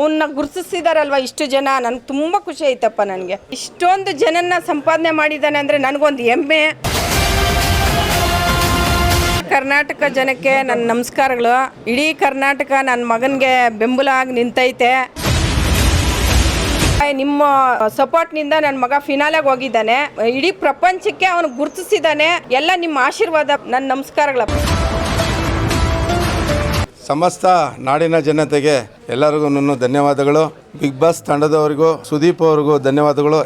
ಅವನ್ನ ಗುರುತಿಸಿದಾರಲ್ವ ಇಷ್ಟು ಜನ? ನನ್ಗೆ ತುಂಬ ಖುಷಿ ಆಯ್ತಪ್ಪ ನನಗೆ. ಇಷ್ಟೊಂದು ಜನನ್ನ ಸಂಪಾದನೆ ಮಾಡಿದ್ದಾನೆ ಅಂದರೆ ನನಗೊಂದು ಹೆಮ್ಮೆ. ಕರ್ನಾಟಕ ಜನಕ್ಕೆ ನನ್ನ ನಮಸ್ಕಾರಗಳು. ಇಡೀ ಕರ್ನಾಟಕ ನನ್ನ ಮಗನಿಗೆ ಬೆಂಬಲ ಆಗಿ ನಿಂತೈತೆ. ನಿಮ್ಮ ಸಪೋರ್ಟ್ನಿಂದ ನನ್ನ ಮಗ ಫಿನಾಲೆಗೆ ಹೋಗಿದ್ದಾನೆ. ಇಡೀ ಪ್ರಪಂಚಕ್ಕೆ ಅವನು ಗುರುತಿಸಿದ್ದಾನೆ ಎಲ್ಲ ನಿಮ್ಮ ಆಶೀರ್ವಾದ. ನನ್ನ ನಮಸ್ಕಾರಗಳಪ್ಪ. ಸಮಸ್ತ ನಾಡಿನ ಜನತೆಗೆ ಎಲ್ಲರಿಗೂ ಧನ್ಯವಾದಗಳು. ಬಿಗ್ ಬಾಸ್ ತಂಡದವರಿಗೂ, ಸುದೀಪ್ ಅವರಿಗೂ ಧನ್ಯವಾದಗಳು.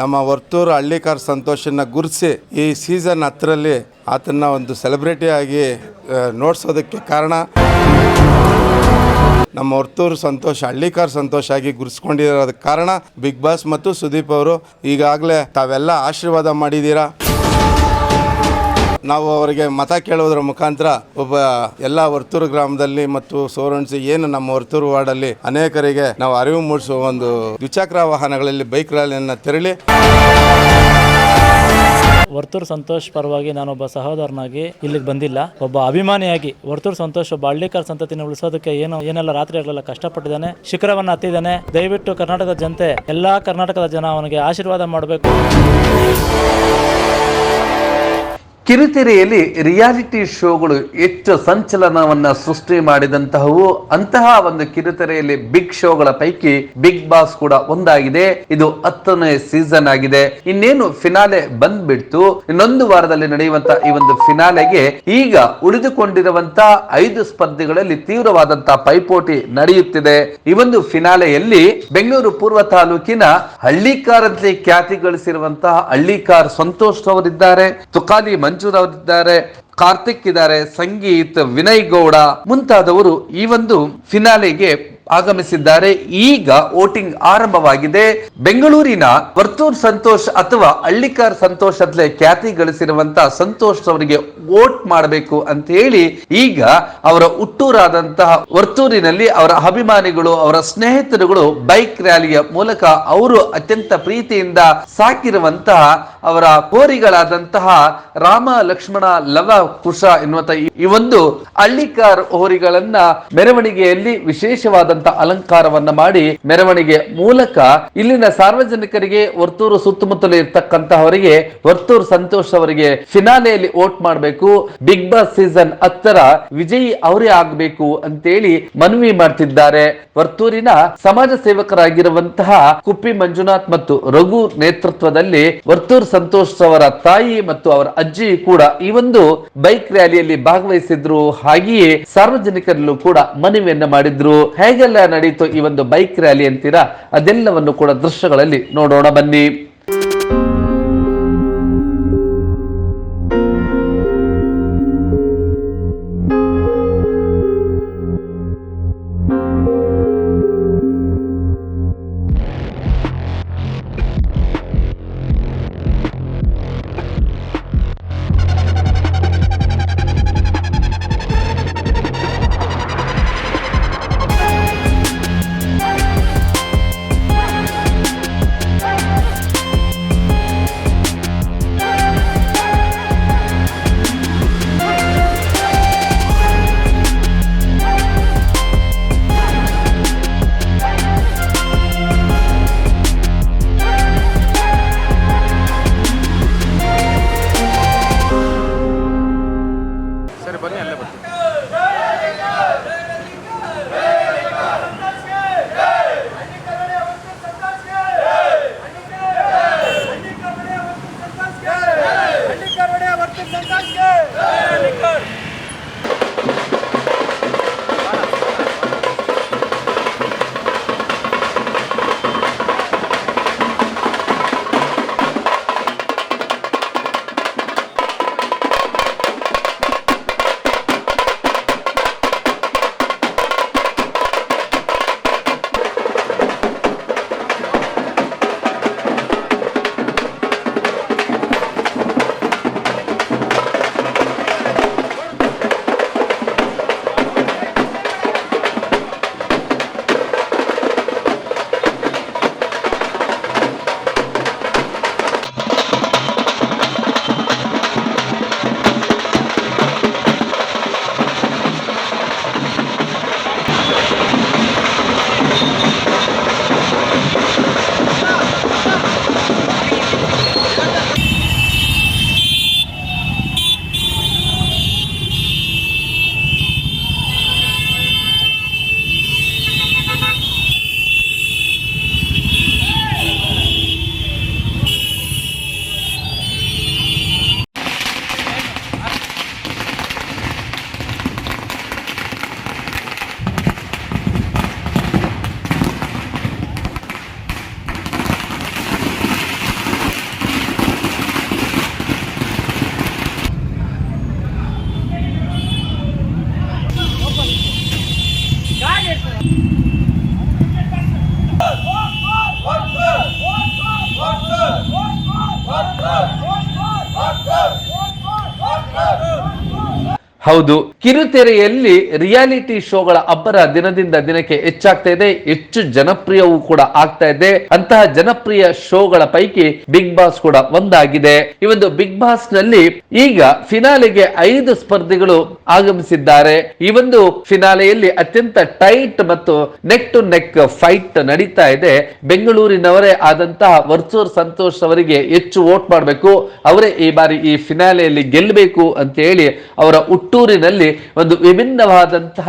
ನಮ್ಮ ವರ್ತೂರು ಹಳ್ಳಿಕಾರ್ ಸಂತೋಷನ ಗುರ್ಸಿ ಈ ಸೀಸನ್ ಹತ್ತರಲ್ಲಿ ಆತನ ಒಂದು ಸೆಲೆಬ್ರಿಟಿ ಆಗಿ ನೋಡ್ಸೋದಕ್ಕೆ ಕಾರಣ. ನಮ್ಮ ವರ್ತೂರು ಸಂತೋಷ, ಹಳ್ಳಿಕಾರ್ ಸಂತೋಷ ಆಗಿ ಗುರುಸ್ಕೊಂಡಿರೋದಕ್ಕೆ ಕಾರಣ ಬಿಗ್ ಬಾಸ್ ಮತ್ತು ಸುದೀಪ್ ಅವರು. ಈಗಾಗಲೇ ತಾವೆಲ್ಲ ಆಶೀರ್ವಾದ ಮಾಡಿದ್ದೀರಾ? ನಾವು ಅವರಿಗೆ ಮತ ಕೇಳುವುದರ ಮುಖಾಂತರ ಒಬ್ಬ ಎಲ್ಲ ವರ್ತೂರು ಗ್ರಾಮದಲ್ಲಿ ಮತ್ತು ಸೋರಣಸಿ ಏನು ನಮ್ಮ ವರ್ತೂರು ವಾರ್ಡಲ್ಲಿ ಅನೇಕರಿಗೆ ನಾವು ಅರಿವು ಮೂಡಿಸುವ ಒಂದು ದ್ವಿಚಕ್ರ ವಾಹನಗಳಲ್ಲಿ ಬೈಕ್ ರ್ಯಾಲಿಯನ್ನು ತೆರಳಿ. ವರ್ತೂರು ಸಂತೋಷ್ ಪರವಾಗಿ ನಾನೊಬ್ಬ ಸಹೋದರನಾಗಿ ಇಲ್ಲಿಗೆ ಬಂದಿಲ್ಲ. ಒಬ್ಬ ಅಭಿಮಾನಿಯಾಗಿ ವರ್ತೂರು ಸಂತೋಷ್, ಒಬ್ಬ ಹಳ್ಳಿಕರ್ ಸಂತತಿನ ಉಳಿಸೋದಕ್ಕೆ ಏನು, ಏನೆಲ್ಲ ರಾತ್ರಿ ಹಗಲೆಲ್ಲ ಕಷ್ಟಪಟ್ಟಿದ್ದಾನೆ, ಶಿಖರವನ್ನು ಹತ್ತಿದ್ದಾನೆ. ದಯವಿಟ್ಟು ಕರ್ನಾಟಕದ ಜನತೆ, ಎಲ್ಲಾ ಕರ್ನಾಟಕದ ಜನ ಅವನಿಗೆ ಆಶೀರ್ವಾದ ಮಾಡಬೇಕು. ಕಿರುತೆರೆಯಲ್ಲಿ ರಿಯಾಲಿಟಿ ಶೋಗಳು ಹೆಚ್ಚು ಸಂಚಲನವನ್ನ ಸೃಷ್ಟಿ ಮಾಡಿದಂತಹವು ಅಂತಹ ಒಂದು ಕಿರುತೆರೆಯಲ್ಲಿ ಬಿಗ್ ಶೋಗಳ ಪೈಕಿ ಬಿಗ್ ಬಾಸ್ ಕೂಡ ಒಂದಾಗಿದೆ. ಇದು ಹತ್ತನೇ ಸೀಸನ್ ಆಗಿದೆ. ಇನ್ನೇನು ಫಿನಾಲೆ ಬಂದ್ಬಿಡ್ತು. ಇನ್ನೊಂದು ವಾರದಲ್ಲಿ ನಡೆಯುವಂತಹ ಈ ಒಂದು ಫಿನಾಲೆಗೆ ಈಗ ಉಳಿದುಕೊಂಡಿರುವಂತಹ ಐದು ಸ್ಪರ್ಧೆಗಳಲ್ಲಿ ತೀವ್ರವಾದಂತಹ ಪೈಪೋಟಿ ನಡೆಯುತ್ತಿದೆ. ಈ ಒಂದು ಫಿನಾಲೆಯಲ್ಲಿ ಬೆಂಗಳೂರು ಪೂರ್ವ ತಾಲೂಕಿನ ಹಳ್ಳಿಕಾರಂತೆ ಖ್ಯಾತಿ ಗಳಿಸಿರುವಂತಹ ಹಳ್ಳಿಕಾರ್ ಸಂತೋಷ್ ಅವರಿದ್ದಾರೆ. ತುಕಾಲಿ ಮಂಜೂರ್ ಅವರಿದ್ದಾರೆ ಕಾರ್ತಿಕ್ ಇದ್ದಾರೆ. ಸಂಗೀತ್ ವಿನಯ್ ಗೌಡ ಮುಂತಾದವರು ಈ ಒಂದು ಫಿನಾಲೆಗೆ ಆಗಮಿಸಿದ್ದಾರೆ. ಈಗ ವೋಟಿಂಗ್ ಆರಂಭವಾಗಿದೆ. ಬೆಂಗಳೂರಿನ ವರ್ತೂರ್ ಸಂತೋಷ್ ಅಥವಾ ಹಳ್ಳಿಕಾರ್ ಸಂತೋಷ್ ಅಂತಲೇ ಖ್ಯಾತಿ ಗಳಿಸಿರುವಂತ ಸಂತೋಷ್ ಅವರಿಗೆ ವೋಟ್ ಮಾಡಬೇಕು ಅಂತ ಹೇಳಿ, ಈಗ ಅವರ ಹುಟ್ಟೂರಾದಂತಹ ವರ್ತೂರಿನಲ್ಲಿ ಅವರ ಅಭಿಮಾನಿಗಳು, ಅವರ ಸ್ನೇಹಿತರುಗಳು ಬೈಕ್ ರ್ಯಾಲಿಯ ಮೂಲಕ ಅವರು ಅತ್ಯಂತ ಪ್ರೀತಿಯಿಂದ ಸಾಕಿರುವಂತಹ ಅವರ ಹೋರಿಗಳಾದಂತಹ ರಾಮ ಲಕ್ಷ್ಮಣ ಲವ ಕುಶ ಎನ್ನುವಂತ ಈ- ಒಂದು ಹಳ್ಳಿಕಾರ್ ಹೋರಿಗಳನ್ನ ಮೆರವಣಿಗೆಯಲ್ಲಿ ವಿಶೇಷವಾದಂತಹ ಅಲಂಕಾರವನ್ನ ಮಾಡಿ ಮೆರವಣಿಗೆ ಮೂಲಕ ಇಲ್ಲಿನ ಸಾರ್ವಜನಿಕರಿಗೆ ವರ್ತೂರು ಸುತ್ತಮುತ್ತಲು ಇರ್ತಕ್ಕಂತಹವರಿಗೆ ವರ್ತೂರು ಸಂತೋಷ್ ಅವರಿಗೆ ಫಿನಾಲೆಯಲ್ಲಿ ವೋಟ್ ಮಾಡಬೇಕು. ಬಿಗ್ ಬಾಸ್ ಸೀಸನ್ ಹತ್ತರ ವಿಜಯಿ ಅವರೇ ಆಗ್ಬೇಕು ಅಂತೇಳಿ ಮನವಿ ಮಾಡ್ತಿದ್ದಾರೆ. ವರ್ತೂರಿನ ಸಮಾಜ ಸೇವಕರಾಗಿರುವಂತಹ ಕುಪ್ಪಿ ಮಂಜುನಾಥ್ ಮತ್ತು ರಘು ನೇತೃತ್ವದಲ್ಲಿ ವರ್ತೂರ್ ಸಂತೋಷ್ ಅವರ ತಾಯಿ ಮತ್ತು ಅವರ ಅಜ್ಜಿ ಕೂಡ ಈ ಒಂದು ಬೈಕ್ ರ್ಯಾಲಿಯಲ್ಲಿ ಭಾಗವಹಿಸಿದ್ರು. ಹಾಗೆಯೇ ಸಾರ್ವಜನಿಕರಲ್ಲೂ ಕೂಡ ಮನವಿಯನ್ನ ಮಾಡಿದ್ರು. ಹೇಗೆಲ್ಲ ನಡೀತು ಈ ಒಂದು ಬೈಕ್ ರ್ಯಾಲಿ ಅಂತೀರಾ ಅದೆಲ್ಲವನ್ನು ಕೂಡ ದೃಶ್ಯಗಳಲ್ಲಿ ನೋಡೋಣ ಬನ್ನಿ. ಹೌದು. ಕಿರುತೆರೆಯಲ್ಲಿ ರಿಯಾಲಿಟಿ ಶೋಗಳ ಅಬ್ಬರ ದಿನದಿಂದ ದಿನಕ್ಕೆ ಹೆಚ್ಚಾಗ್ತಾ ಇದೆ. ಹೆಚ್ಚು ಜನಪ್ರಿಯವೂ ಕೂಡ ಆಗ್ತಾ ಇದೆ. ಅಂತಹ ಜನಪ್ರಿಯ ಶೋಗಳ ಪೈಕಿ ಬಿಗ್ ಬಾಸ್ ಕೂಡ ಒಂದಾಗಿದೆ. ಈ ಒಂದು ಬಿಗ್ ಬಾಸ್ನಲ್ಲಿ ಈಗ ಫಿನಾಲೆಗೆ ಐದು ಸ್ಪರ್ಧಿಗಳು ಆಗಮಿಸಿದ್ದಾರೆ. ಈ ಒಂದು ಫಿನಾಲೆಯಲ್ಲಿ ಅತ್ಯಂತ ಟೈಟ್ ಮತ್ತು ನೆಕ್ ಟು ನೆಕ್ ಫೈಟ್ ನಡೀತಾ ಇದೆ. ಬೆಂಗಳೂರಿನವರೇ ಆದಂತಹ ವರ್ಚೂರ್ ಸಂತೋಷ್ ಅವರಿಗೆ ಹೆಚ್ಚು ವೋಟ್ ಮಾಡಬೇಕು. ಅವರೇ ಈ ಬಾರಿ ಈ ಫಿನಾಲೆಯಲ್ಲಿ ಗೆಲ್ಲಬೇಕು ಅಂತ ಹೇಳಿ ಅವರ ಹುಟ್ಟೂರಿನಲ್ಲಿ ಒಂದು ವಿಭಿನ್ನವಾದಂತಹ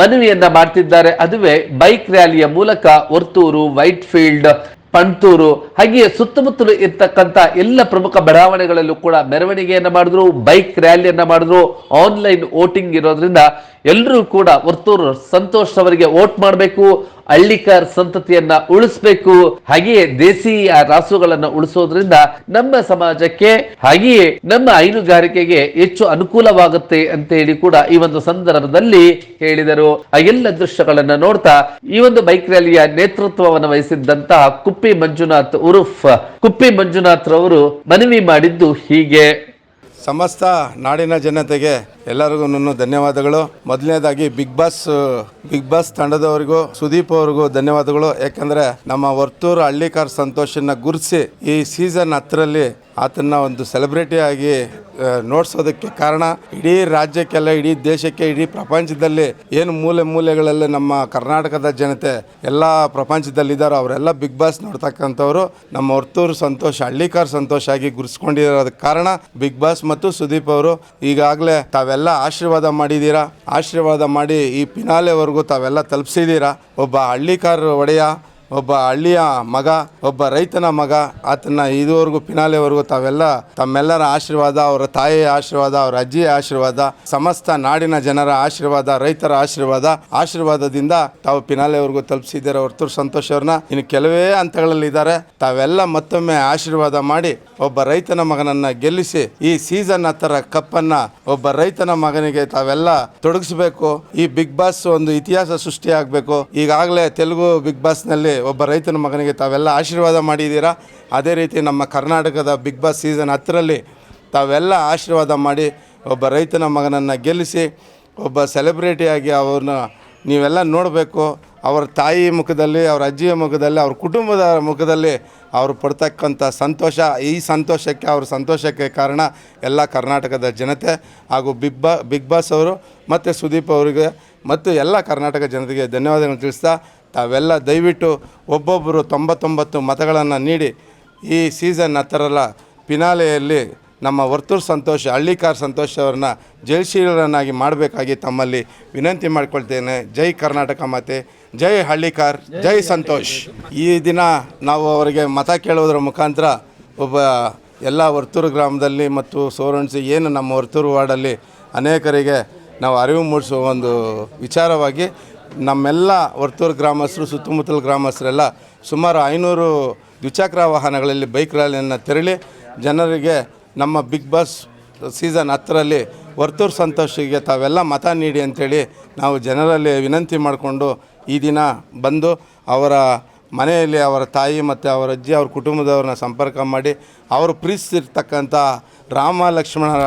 ಮನವಿಯನ್ನ ಮಾಡ್ತಿದ್ದಾರೆ. ಅದುವೇ ಬೈಕ್ ರ್ಯಾಲಿಯ ಮೂಲಕ ವರ್ತೂರು ವೈಟ್ ಫೀಲ್ಡ್ ಪಂತೂರು, ಹಾಗೆಯೇ ಸುತ್ತಮುತ್ತಲು ಇರ್ತಕ್ಕಂತ ಎಲ್ಲ ಪ್ರಮುಖ ಬಡಾವಣೆಗಳಲ್ಲೂ ಕೂಡ ಮೆರವಣಿಗೆಯನ್ನ ಮಾಡಿದ್ರು, ಬೈಕ್ ರ್ಯಾಲಿಯನ್ನ ಮಾಡಿದ್ರು, ಆನ್ಲೈನ್ ವೋಟಿಂಗ್ ಇರೋದ್ರಿಂದ ಎಲ್ಲರೂ ಕೂಡ ವರ್ತೂರು ಸಂತೋಷ್ ಅವರಿಗೆ ವೋಟ್ ಮಾಡಬೇಕು. ಹಳ್ಳಿಕಾರ್ ಸಂತತಿಯನ್ನ ಉಳಿಸ್ಬೇಕು, ಹಾಗೆಯೇ ದೇಸಿ ರಾಸುಗಳನ್ನ ಉಳಿಸೋದ್ರಿಂದ ನಮ್ಮ ಸಮಾಜಕ್ಕೆ, ಹಾಗೆಯೇ ನಮ್ಮ ಹೈನುಗಾರಿಕೆಗೆ ಹೆಚ್ಚು ಅನುಕೂಲವಾಗುತ್ತೆ ಅಂತ ಹೇಳಿ ಕೂಡ ಈ ಒಂದು ಸಂದರ್ಭದಲ್ಲಿ ಹೇಳಿದರು. ಆ ಎಲ್ಲ ದೃಶ್ಯಗಳನ್ನ ನೋಡ್ತಾ ಈ ಒಂದು ಬೈಕ್ ರ್ಯಾಲಿಯ ನೇತೃತ್ವವನ್ನು ವಹಿಸಿದ್ದಂತಹ ಕುಪ್ಪಿ ಮಂಜುನಾಥ್ ಉರುಫ್. ಕುಪ್ಪಿ ಮಂಜುನಾಥ್ ರವರು ಮನವಿ ಮಾಡಿದ್ದು ಹೀಗೆ. ಸಮಸ್ತ ನಾಡಿನ ಜನತೆಗೆ ಎಲ್ಲರಿಗೂ ಧನ್ಯವಾದಗಳು. ಮೊದಲನೇದಾಗಿ ಬಿಗ್ ಬಾಸ್ ಬಿಗ್ ಬಾಸ್ ತಂಡದವರಿಗೂ, ಸುದೀಪ್ ಅವ್ರಿಗೂ ಧನ್ಯವಾದಗಳು. ಯಾಕಂದ್ರೆ ನಮ್ಮ ವರ್ತೂರು ಹಳ್ಳಿಕಾರ್ ಸಂತೋಷನ ಗುರುತಿಸಿ ಈ ಸೀಸನ್ ಹತ್ತರಲ್ಲಿ ಆತನ ಒಂದು ಸೆಲೆಬ್ರಿಟಿ ಆಗಿ ನೋಡ್ಸೋದಕ್ಕೆ ಕಾರಣ ಇಡೀ ರಾಜ್ಯಕ್ಕೆಲ್ಲ, ಇಡೀ ದೇಶಕ್ಕೆ, ಇಡೀ ಪ್ರಪಂಚದಲ್ಲಿ ಏನು ಮೂಲೆ ಮೂಲೆಗಳಲ್ಲಿ ನಮ್ಮ ಕರ್ನಾಟಕದ ಜನತೆ ಎಲ್ಲ ಪ್ರಪಂಚದಲ್ಲಿದ್ದಾರೋ, ಅವರೆಲ್ಲ ಬಿಗ್ ಬಾಸ್ ನೋಡ್ತಕ್ಕಂಥವ್ರು. ನಮ್ಮ ಹೊರ್ತೂರು ಸಂತೋಷ, ಹಳ್ಳಿಕಾರ್ ಸಂತೋಷ ಆಗಿ ಗುರುಸ್ಕೊಂಡಿರೋದಕ್ಕೆ ಕಾರಣ ಬಿಗ್ ಬಾಸ್ ಮತ್ತು ಸುದೀಪ್ ಅವರು ಈಗಾಗಲೇ ತಾವೆಲ್ಲ ಆಶೀರ್ವಾದ ಮಾಡಿದ್ದೀರಾ? ಆಶೀರ್ವಾದ ಮಾಡಿ ಈ ಪಿನಾಲೆವರೆಗೂ ತಾವೆಲ್ಲ ತಲುಪಿಸಿದ್ದೀರಾ? ಒಬ್ಬ ಹಳ್ಳಿಕಾರ ಒಡೆಯ ಒಬ್ಬ ಹಳ್ಳಿಯ ಮಗ, ಒಬ್ಬ ರೈತನ ಮಗ, ಆತನ ಇದುವರೆಗೂ ಪಿನಾಲೆವರೆಗೂ ತಾವೆಲ್ಲ ತಮ್ಮೆಲ್ಲರ ಆಶೀರ್ವಾದ, ಅವರ ತಾಯಿಯ ಆಶೀರ್ವಾದ, ಅವರ ಅಜ್ಜಿಯ ಆಶೀರ್ವಾದ, ಸಮಸ್ತ ನಾಡಿನ ಜನರ ಆಶೀರ್ವಾದ, ರೈತರ ಆಶೀರ್ವಾದ, ಆಶೀರ್ವಾದದಿಂದ ತಾವು ಪಿನಾಲೆವರೆಗೂ ತಲುಪಿಸಿದ್ದಾರೆ. ಹೊರತು ಸಂತೋಷ್ ಅವ್ರನ್ನ ಇನ್ನು ಕೆಲವೇ ಹಂತಗಳಲ್ಲಿ ಇದ್ದಾರೆ. ತಾವೆಲ್ಲ ಮತ್ತೊಮ್ಮೆ ಆಶೀರ್ವಾದ ಮಾಡಿ ಒಬ್ಬ ರೈತನ ಮಗನನ್ನ ಗೆಲ್ಲಿಸಿ ಈ ಸೀಸನ್ ಹತ್ತರ ಕಪ್ಪನ್ನ ಒಬ್ಬ ರೈತನ ಮಗನಿಗೆ ತಾವೆಲ್ಲ ತೊಡಗಿಸಬೇಕು. ಈ ಬಿಗ್ ಬಾಸ್ ಒಂದು ಇತಿಹಾಸ ಸೃಷ್ಟಿಯಾಗಬೇಕು. ಈಗಾಗಲೇ ತೆಲುಗು ಬಿಗ್ ಬಾಸ್ನಲ್ಲಿ ಒಬ್ಬ ರೈತನ ಮಗನಿಗೆ ತಾವೆಲ್ಲ ಆಶೀರ್ವಾದ ಮಾಡಿದ್ದೀರಾ? ಅದೇ ರೀತಿ ನಮ್ಮ ಕರ್ನಾಟಕದ ಬಿಗ್ ಬಾಸ್ ಸೀಸನ್ ಹತ್ತರಲ್ಲಿ ತಾವೆಲ್ಲ ಆಶೀರ್ವಾದ ಮಾಡಿ ಒಬ್ಬ ರೈತನ ಮಗನನ್ನು ಗೆಲ್ಲಿಸಿ, ಒಬ್ಬ ಸೆಲೆಬ್ರಿಟಿಯಾಗಿ ಅವ್ರನ್ನ ನೀವೆಲ್ಲ ನೋಡಬೇಕು. ಅವರ ತಾಯಿ ಮುಖದಲ್ಲಿ, ಅವರ ಅಜ್ಜಿಯ ಮುಖದಲ್ಲಿ, ಅವ್ರ ಕುಟುಂಬದ ಮುಖದಲ್ಲಿ ಅವರು ಪಡ್ತಕ್ಕಂಥ ಸಂತೋಷ, ಈ ಸಂತೋಷಕ್ಕೆ, ಅವ್ರ ಸಂತೋಷಕ್ಕೆ ಕಾರಣ ಎಲ್ಲ ಕರ್ನಾಟಕದ ಜನತೆ ಹಾಗೂ ಬಿಗ್ ಬಾ, ಬಿಗ್ ಬಾಸ್ ಅವರು ಮತ್ತು ಸುದೀಪ್ ಅವರಿಗೆ ಮತ್ತು ಎಲ್ಲ ಕರ್ನಾಟಕ ಜನತೆಗೆ ಧನ್ಯವಾದಗಳನ್ನು ತಿಳಿಸ್ತಾ ತಾವೆಲ್ಲ ದಯವಿಟ್ಟು ಒಬ್ಬೊಬ್ಬರು ತೊಂಬತ್ತೊಂಬತ್ತು ಮತಗಳನ್ನು ನೀಡಿ ಈ ಸೀಸನ್ ಹತ್ತರಲ್ಲ ಪಿನಾಲೆಯಲ್ಲಿ ನಮ್ಮ ವರ್ತೂರು ಸಂತೋಷ, ಹಳ್ಳಿಕಾರ್ ಸಂತೋಷ್ ಅವ್ರನ್ನ ಜಯಶೀಲರನ್ನಾಗಿ ಮಾಡಬೇಕಾಗಿ ತಮ್ಮಲ್ಲಿ ವಿನಂತಿ ಮಾಡಿಕೊಳ್ತೇನೆ. ಜೈ ಕರ್ನಾಟಕ ಮಾತೆ, ಜೈ ಹಳ್ಳಿಕಾರ್, ಜೈ ಸಂತೋಷ್. ಈ ದಿನ ನಾವು ಅವರಿಗೆ ಮತ ಕೇಳುವುದರ ಮುಖಾಂತರ ಒಬ್ಬ ಎಲ್ಲ ವರ್ತೂರು ಗ್ರಾಮದಲ್ಲಿ ಮತ್ತು ಸೋರಣಸಿ ಏನು ನಮ್ಮ ವರ್ತೂರು ವಾರ್ಡಲ್ಲಿ ಅನೇಕರಿಗೆ ನಾವು ಅರಿವು ಮೂಡಿಸುವ ಒಂದು ವಿಚಾರವಾಗಿ ನಮ್ಮೆಲ್ಲ ವರ್ತೂರು ಗ್ರಾಮಸ್ಥರು, ಸುತ್ತಮುತ್ತಲ ಗ್ರಾಮಸ್ಥರೆಲ್ಲ ಸುಮಾರು ಐನೂರು ದ್ವಿಚಕ್ರ ವಾಹನಗಳಲ್ಲಿ ಬೈಕ್ ರ್ಯಾಲಿಯನ್ನು ತೆರಳಿ ಜನರಿಗೆ ನಮ್ಮ ಬಿಗ್ ಬಾಸ್ ಸೀಸನ್ ಹತ್ತರಲ್ಲಿ ವರ್ತೂರು ಸಂತೋಷಿಗೆ ತಾವೆಲ್ಲ ಮತ ನೀಡಿ ಅಂಥೇಳಿ ನಾವು ಜನರಲ್ಲಿ ವಿನಂತಿ ಮಾಡಿಕೊಂಡು ಈ ದಿನ ಬಂದು ಅವರ ಮನೆಯಲ್ಲಿ ಅವರ ತಾಯಿ ಮತ್ತು ಅವರ ಅಜ್ಜಿ, ಅವ್ರ ಕುಟುಂಬದವ್ರನ್ನ ಸಂಪರ್ಕ ಮಾಡಿ ಅವರು ಪ್ರೀತಿಸಿರ್ತಕ್ಕಂಥ ರಾಮ ಲಕ್ಷ್ಮಣರ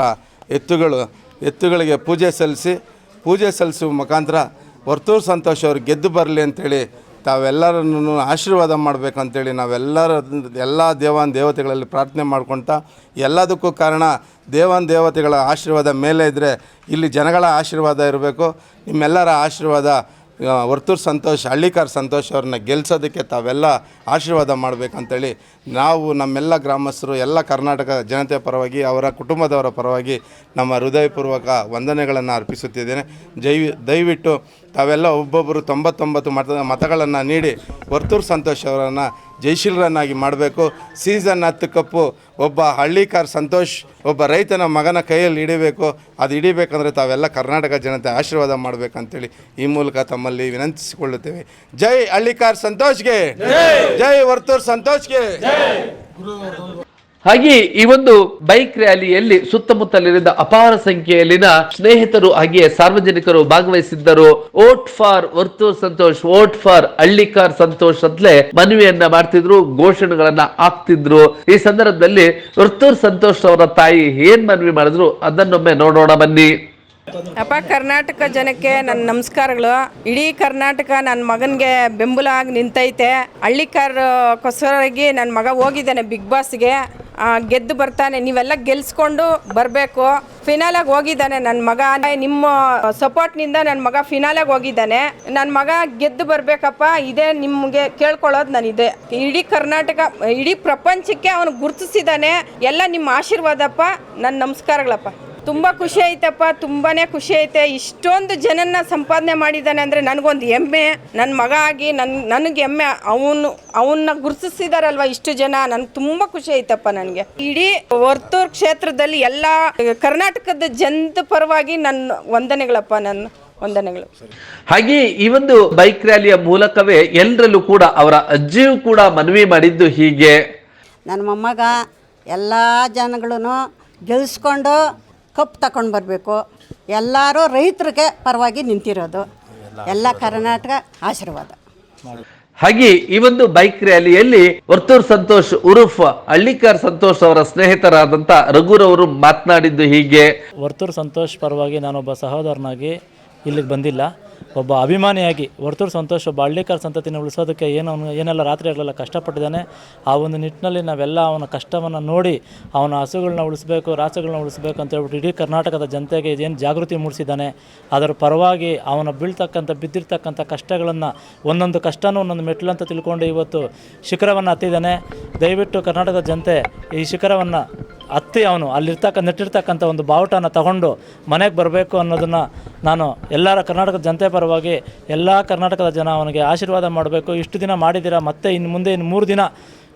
ಎತ್ತುಗಳು, ಎತ್ತುಗಳಿಗೆ ಪೂಜೆ ಸಲ್ಲಿಸಿ, ಪೂಜೆ ಸಲ್ಲಿಸುವ ಮುಖಾಂತರ ವರ್ತೂರು ಸಂತೋಷ್ ಅವರು ಗೆದ್ದು ಬರಲಿ ಅಂಥೇಳಿ ತಾವೆಲ್ಲರನ್ನು ಆಶೀರ್ವಾದ ಮಾಡಬೇಕಂತೇಳಿ ನಾವೆಲ್ಲರ ಎಲ್ಲ ದೇವಾನ್ ದೇವತೆಗಳಲ್ಲಿ ಪ್ರಾರ್ಥನೆ ಮಾಡ್ಕೊಳ್ತಾ ಎಲ್ಲದಕ್ಕೂ ಕಾರಣ ದೇವಾನ್ ದೇವತೆಗಳ ಆಶೀರ್ವಾದ ಮೇಲೆ ಇದ್ದರೆ ಇಲ್ಲಿ ಜನಗಳ ಆಶೀರ್ವಾದ ಇರಬೇಕು. ನಿಮ್ಮೆಲ್ಲರ ಆಶೀರ್ವಾದ ವರ್ತೂರು ಸಂತೋಷ್, ಹಳ್ಳಿಕಾರ್ ಸಂತೋಷ್ ಅವ್ರನ್ನ ಗೆಲ್ಸೋದಕ್ಕೆ ತಾವೆಲ್ಲ ಆಶೀರ್ವಾದ ಮಾಡಬೇಕಂತೇಳಿ ನಾವು ನಮ್ಮೆಲ್ಲ ಗ್ರಾಮಸ್ಥರು, ಎಲ್ಲ ಕರ್ನಾಟಕ ಜನತೆ ಪರವಾಗಿ, ಅವರ ಕುಟುಂಬದವರ ಪರವಾಗಿ ನಮ್ಮ ಹೃದಯಪೂರ್ವಕ ವಂದನೆಗಳನ್ನು ಅರ್ಪಿಸುತ್ತಿದ್ದೇನೆ. ಜೈ, ದಯವಿಟ್ಟು ತಾವೆಲ್ಲ ಒಬ್ಬೊಬ್ಬರು ತೊಂಬತ್ತೊಂಬತ್ತು ಮತ, ಮತಗಳನ್ನು ನೀಡಿ ವರ್ತೂರು ಸಂತೋಷ್ ಅವರನ್ನು ಜಯಶೀಲರನ್ನಾಗಿ ಮಾಡಬೇಕು. ಸೀಸನ್ ಹತ್ತು ಕಪ್ಪು, ಒಬ್ಬ ಹಳ್ಳಿಕಾರ್ ಸಂತೋಷ್, ಒಬ್ಬ ರೈತನ ಮಗನ ಕೈಯಲ್ಲಿ ಹಿಡಿಬೇಕು. ಅದು ಹಿಡಿಬೇಕಂದ್ರೆ ತಾವೆಲ್ಲ ಕರ್ನಾಟಕ ಜನತೆ ಆಶೀರ್ವಾದ ಮಾಡಬೇಕಂತೇಳಿ ಈ ಮೂಲಕ ತಮ್ಮಲ್ಲಿ ವಿನಂತಿಸಿಕೊಳ್ಳುತ್ತೇವೆ. ಜೈ ಹಳ್ಳಿಕಾರ್ ಸಂತೋಷ್ಗೆ, ಜೈ ವರ್ತೂರ್ ಸಂತೋಷ್ಗೆ. ಹಾಗೆ ಈ ಒಂದು ಬೈಕ್ ರ್ಯಾಲಿಯಲ್ಲಿ ಸುತ್ತಮುತ್ತಲಿನಿಂದ ಅಪಾರ ಸಂಖ್ಯೆಯಲ್ಲಿನ ಸ್ನೇಹಿತರು ಹಾಗೆಯೇ ಸಾರ್ವಜನಿಕರು ಭಾಗವಹಿಸಿದ್ದರು. Vote for Varthur Santosh, vote for Hallikar Santosh ಅಂತಲೇ ಮನವಿಯನ್ನ ಮಾಡ್ತಿದ್ರು, ಘೋಷಣೆಗಳನ್ನ ಹಾಕ್ತಿದ್ರು. ಈ ಸಂದರ್ಭದಲ್ಲಿ ವರ್ತೂರ್ ಸಂತೋಷ್ ಅವರ ತಾಯಿ ಏನ್ ಮನವಿ ಮಾಡಿದ್ರು ಅದನ್ನೊಮ್ಮೆ ನೋಡೋಣ ಬನ್ನಿ. ಅಪ್ಪ, ಕರ್ನಾಟಕ ಜನಕ್ಕೆ ನನ್ನ ನಮಸ್ಕಾರಗಳು. ಇಡೀ ಕರ್ನಾಟಕ ನನ್ನ ಮಗನಿಗೆ ಬೆಂಬಲ ಆಗಿ ನಿಂತೈತೆ. ಹಳ್ಳಿಕಾರಕ್ಕೋಸ್ಕರಾಗಿ ನನ್ನ ಮಗ ಹೋಗಿದ್ದಾನೆ ಬಿಗ್ ಬಾಸ್ಗೆ. ಗೆದ್ದು ಬರ್ತಾನೆ. ನೀವೆಲ್ಲ ಗೆಲ್ಸ್ಕೊಂಡು ಬರಬೇಕು. ಫಿನಾಲಾಗಿ ಹೋಗಿದ್ದಾನೆ ನನ್ನ ಮಗ. ನಿಮ್ಮ ಸಪೋರ್ಟ್ನಿಂದ ನನ್ನ ಮಗ ಫಿನಾಲಾಗಿ ಹೋಗಿದ್ದಾನೆ. ನನ್ನ ಮಗ ಗೆದ್ದು ಬರಬೇಕಪ್ಪ. ಇದೇ ನಿಮಗೆ ಕೇಳ್ಕೊಳ್ಳೋದು ನಾನಿದೆ ಇಡೀ ಕರ್ನಾಟಕ, ಇಡೀ ಪ್ರಪಂಚಕ್ಕೆ ಅವನು ಗುರುತಿಸಿದ್ದಾನೆ. ಎಲ್ಲ ನಿಮ್ಮ ಆಶೀರ್ವಾದಪ್ಪ. ನನ್ನ ನಮಸ್ಕಾರಗಳಪ್ಪ. ತುಂಬ ಖುಷಿ ಐತಪ್ಪ ತುಂಬಾ ಖುಷಿ ಐತೆ. ಇಷ್ಟೊಂದು ಜನನ್ನ ಸಂಪಾದನೆ ಮಾಡಿದ್ದಾನೆ ಅಂದರೆ ನನಗೊಂದು ಹೆಮ್ಮೆ. ನನ್ನ ಮಗ ಆಗಿ ನನ್ನ ನನಗೆ ಹೆಮ್ಮೆ. ಅವನು ಅವನ್ನ ಗುರುತಿಸಿದಾರಲ್ವ ಇಷ್ಟು ಜನ? ನನ್ಗೆ ತುಂಬ ಖುಷಿ ಐತಪ್ಪ ನನಗೆ. ಇಡೀ ವರ್ತೂರ್ ಕ್ಷೇತ್ರದಲ್ಲಿ ಎಲ್ಲ ಕರ್ನಾಟಕದ ಜನದ ಪರವಾಗಿ ನನ್ನ ವಂದನೆಗಳಪ್ಪ ನನ್ನ ವಂದನೆಗಳು. ಹಾಗೆ ಈ ಒಂದು ಬೈಕ್ ರ್ಯಾಲಿಯ ಮೂಲಕವೇ ಎಲ್ಲರಲ್ಲೂ ಕೂಡ ಅವರ ಅಜ್ಜಿಯೂ ಕೂಡ ಮನವಿ ಮಾಡಿದ್ದು ಹೀಗೆ. ನನ್ನ ಮೊಮ್ಮಗ ಎಲ್ಲ ಜನಗಳನ್ನು ಗೆಲ್ಸ್ಕೊಂಡು ಕಪ್ ತಗೊಂಡು ಬರಬೇಕು. ಎಲ್ಲರೂ ರೈತರಿಗೆ ಪರವಾಗಿ ನಿಂತಿರೋದು. ಎಲ್ಲ ಕರ್ನಾಟಕ ಆಶೀರ್ವಾದ. ಹಾಗೆ ಈ ಒಂದು ಬೈಕ್ ರ್ಯಾಲಿಯಲ್ಲಿ ವರ್ತೂರ್ ಸಂತೋಷ್ ಉರುಫ್ ಹಳ್ಳಿಕಾರ್ ಸಂತೋಷ್ ಅವರ ಸ್ನೇಹಿತರಾದಂತ ರಘುರವರು ಮಾತನಾಡಿದ್ದು ಹೀಗೆ. ವರ್ತೂರ್ ಸಂತೋಷ್ ಪರವಾಗಿ ನಾನೊಬ್ಬ ಸಹೋದರನಾಗಿ ಇಲ್ಲಿಗೆ ಬಂದಿಲ್ಲ. ಒಬ್ಬ ಅಭಿಮಾನಿಯಾಗಿ ವರ್ತೂರು ಸಂತೋಷ, ಒಬ್ಬ ಸಂತತಿನ ಉಳಿಸೋದಕ್ಕೆ ಏನು ಅವನು ಏನೆಲ್ಲ ರಾತ್ರಿ ಆಗಲೆಲ್ಲ ಕಷ್ಟಪಟ್ಟಿದ್ದಾನೆ, ಆ ಒಂದು ನಿಟ್ಟಿನಲ್ಲಿ ನಾವೆಲ್ಲ ಅವನ ಕಷ್ಟವನ್ನು ನೋಡಿ ಅವನ ಹಸುಗಳನ್ನ ಉಳಿಸಬೇಕು ರಾಸುಗಳನ್ನ ಉಳಿಸಬೇಕು ಅಂತ ಹೇಳ್ಬಿಟ್ಟು ಇಡೀ ಕರ್ನಾಟಕದ ಜನತೆಗೆ ಏನು ಜಾಗೃತಿ ಮೂಡಿಸಿದ್ದಾನೆ. ಅದರ ಪರವಾಗಿ ಅವನ ಬೀಳ್ತಕ್ಕಂಥ, ಬಿದ್ದಿರ್ತಕ್ಕಂಥ ಕಷ್ಟಗಳನ್ನು, ಒಂದೊಂದು ಕಷ್ಟನೂ ಒಂದೊಂದು ಮೆಟ್ಲು ಅಂತ ತಿಳ್ಕೊಂಡು ಇವತ್ತು ಶಿಖರವನ್ನು ಹತ್ತಿದ್ದಾನೆ. ದಯವಿಟ್ಟು ಕರ್ನಾಟಕದ ಜನತೆ ಈ ಶಿಖರವನ್ನು ಹತ್ತಿ ಅವನು, ಅಲ್ಲಿರ್ತಕ್ಕ, ನೆಟ್ಟಿರ್ತಕ್ಕಂಥ ಒಂದು ಬಾವುಟನ ತಗೊಂಡು ಮನೆಗೆ ಬರಬೇಕು ಅನ್ನೋದನ್ನು ನಾನು ಎಲ್ಲರ ಕರ್ನಾಟಕದ ಜನತೆ ಪರವಾಗಿ ಎಲ್ಲ ಕರ್ನಾಟಕದ ಜನ ಅವನಿಗೆ ಆಶೀರ್ವಾದ ಮಾಡಬೇಕು. ಇಷ್ಟು ದಿನ ಮಾಡಿದ್ದೀರಾ, ಮತ್ತೆ ಇನ್ನು ಮುಂದೆ ಇನ್ನು ಮೂರು ದಿನ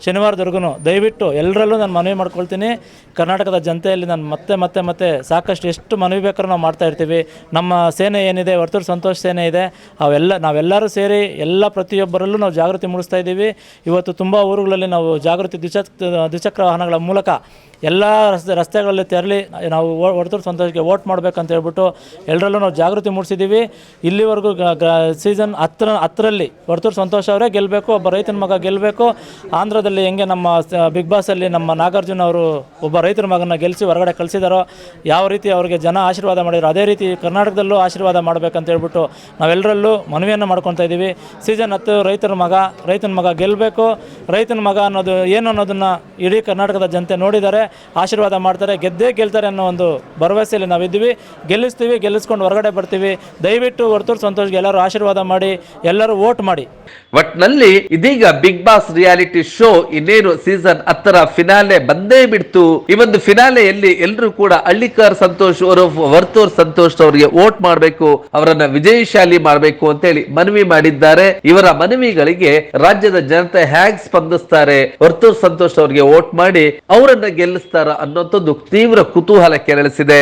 ಶನಿವಾರದವರೆಗೂ ದಯವಿಟ್ಟು ಎಲ್ಲರಲ್ಲೂ ನಾನು ಮನವಿ ಮಾಡ್ಕೊಳ್ತೀನಿ. ಕರ್ನಾಟಕದ ಜನತೆಯಲ್ಲಿ ನಾನು ಮತ್ತೆ ಮತ್ತೆ ಮತ್ತೆ ಸಾಕಷ್ಟು ಎಷ್ಟು ಮನವಿ ಬೇಕಾದ್ರೂ ನಾವು ಮಾಡ್ತಾ ಇರ್ತೀವಿ. ನಮ್ಮ ಸೇನೆ ಏನಿದೆ, ವರ್ತೂರು ಸಂತೋಷ ಸೇನೆ ಇದೆ. ಅವೆಲ್ಲ ನಾವೆಲ್ಲರೂ ಸೇರಿ ಎಲ್ಲ ಪ್ರತಿಯೊಬ್ಬರಲ್ಲೂ ನಾವು ಜಾಗೃತಿ ಮೂಡಿಸ್ತಾ ಇದ್ದೀವಿ. ಇವತ್ತು ತುಂಬ ಊರುಗಳಲ್ಲಿ ನಾವು ಜಾಗೃತಿ ದ್ವಿಚ ದ್ವಿಚಕ್ರ ವಾಹನಗಳ ಮೂಲಕ ಎಲ್ಲ ರಸ್ತೆ ರಸ್ತೆಗಳಲ್ಲಿ ತೆರಳಿ ನಾವು ಹೊರತೂರು ಸಂತೋಷಕ್ಕೆ ವೋಟ್ ಮಾಡಬೇಕಂತ ಹೇಳ್ಬಿಟ್ಟು ಎಲ್ಲರಲ್ಲೂ ನಾವು ಜಾಗೃತಿ ಮೂಡಿಸಿದ್ದೀವಿ. ಇಲ್ಲಿವರೆಗೂ ಸೀಸನ್ ಹತ್ತರ ಹತ್ತರಲ್ಲಿ ವರ್ತೂರು ಸಂತೋಷ ಅವರೇ ಗೆಲ್ಲಬೇಕು ಒಬ್ಬ ರೈತನ ಮಗ ಗೆಲ್ಲಬೇಕು ಆಂಧ್ರದಲ್ಲಿ ಹೆಂಗೆ ನಮ್ಮ ಬಿಗ್ ಬಾಸಲ್ಲಿ ನಮ್ಮ ನಾಗಾರ್ಜುನ ಅವರು ಒಬ್ಬ ರೈತರ ಮಗನ ಗೆಲ್ಲಿಸಿ ಹೊರಗಡೆ ಕಳಿಸಿದಾರೋ, ಯಾವ ರೀತಿ ಅವರಿಗೆ ಜನ ಆಶೀರ್ವಾದ ಮಾಡಿದ್ರು, ಅದೇ ರೀತಿ ಕರ್ನಾಟಕದಲ್ಲೂ ಆಶೀರ್ವಾದ ಮಾಡಬೇಕಂತ ಹೇಳ್ಬಿಟ್ಟು ನಾವೆಲ್ಲರಲ್ಲೂ ಮನವಿಯನ್ನು ಮಾಡ್ಕೊತಾ ಇದ್ದೀವಿ. ಸೀಸನ್ ಹತ್ತು ರೈತರ ಮಗ, ರೈತನ ಮಗ ಗೆಲ್ಲಬೇಕು ರೈತನ ಮಗ ಅನ್ನೋದು ಏನು ಅನ್ನೋದನ್ನು ಇಡೀ ಕರ್ನಾಟಕದ ಜನತೆ ನೋಡಿದ್ದಾರೆ, ಆಶೀರ್ವಾದ ಮಾಡ್ತಾರೆ, ಗೆದ್ದೇ ಗೆಲ್ತಾರೆ ಅನ್ನೋ ಒಂದು ಭರವಸೆಯಲ್ಲಿ ನಾವಿದ್ದೀವಿ. ಗೆಲ್ಲಿಸ್ತೀವಿ, ಗೆಲ್ಲಿಸ್ಕೊಂಡು ಹೊರಗಡೆ ಬರ್ತೀವಿ. ದಯವಿಟ್ಟು ಹೊರತೂರು ಸಂತೋಷ್ಗೆ ಎಲ್ಲರೂ ಆಶೀರ್ವಾದ ಮಾಡಿ, ಎಲ್ಲರೂ ವೋಟ್ ಮಾಡಿ. ಒಟ್ನಲ್ಲಿ ಇದೀಗ ಬಿಗ್ ಬಾಸ್ ರಿಯಾಲಿಟಿ ಶೋ ಇನ್ನೇನು ಸೀಸನ್ ಹತ್ತರ ಫಿನಾಲೆ ಬಂದೇ ಬಿಡ್ತು. ಈ ಒಂದು ಫಿನಾಲೆಯಲ್ಲಿ ಎಲ್ಲರೂ ಕೂಡ ಹಳ್ಳಿಕಾರ್ ಸಂತೋಷ್ ಅವರು ವರ್ತೂರ್ ಸಂತೋಷ್ ಅವರಿಗೆ ವೋಟ್ ಮಾಡಬೇಕು, ಅವರನ್ನ ವಿಜಯಶಾಲಿ ಮಾಡಬೇಕು ಅಂತ ಹೇಳಿ ಮನವಿ ಮಾಡಿದ್ದಾರೆ. ಇವರ ಮನವಿಗಳಿಗೆ ರಾಜ್ಯದ ಜನತೆ ಹ್ಯಾಗ್ ಸ್ಪಂದಿಸ್ತಾರೆ, ವರ್ತೂರ್ ಸಂತೋಷ್ ಅವರಿಗೆ ವೋಟ್ ಮಾಡಿ ಅವರನ್ನ ಗೆಲ್ಲಿಸ್ತಾರ ಅನ್ನೋಂಥದ್ದು ತೀವ್ರ ಕುತೂಹಲ ಕೆರಳಿಸಿದೆ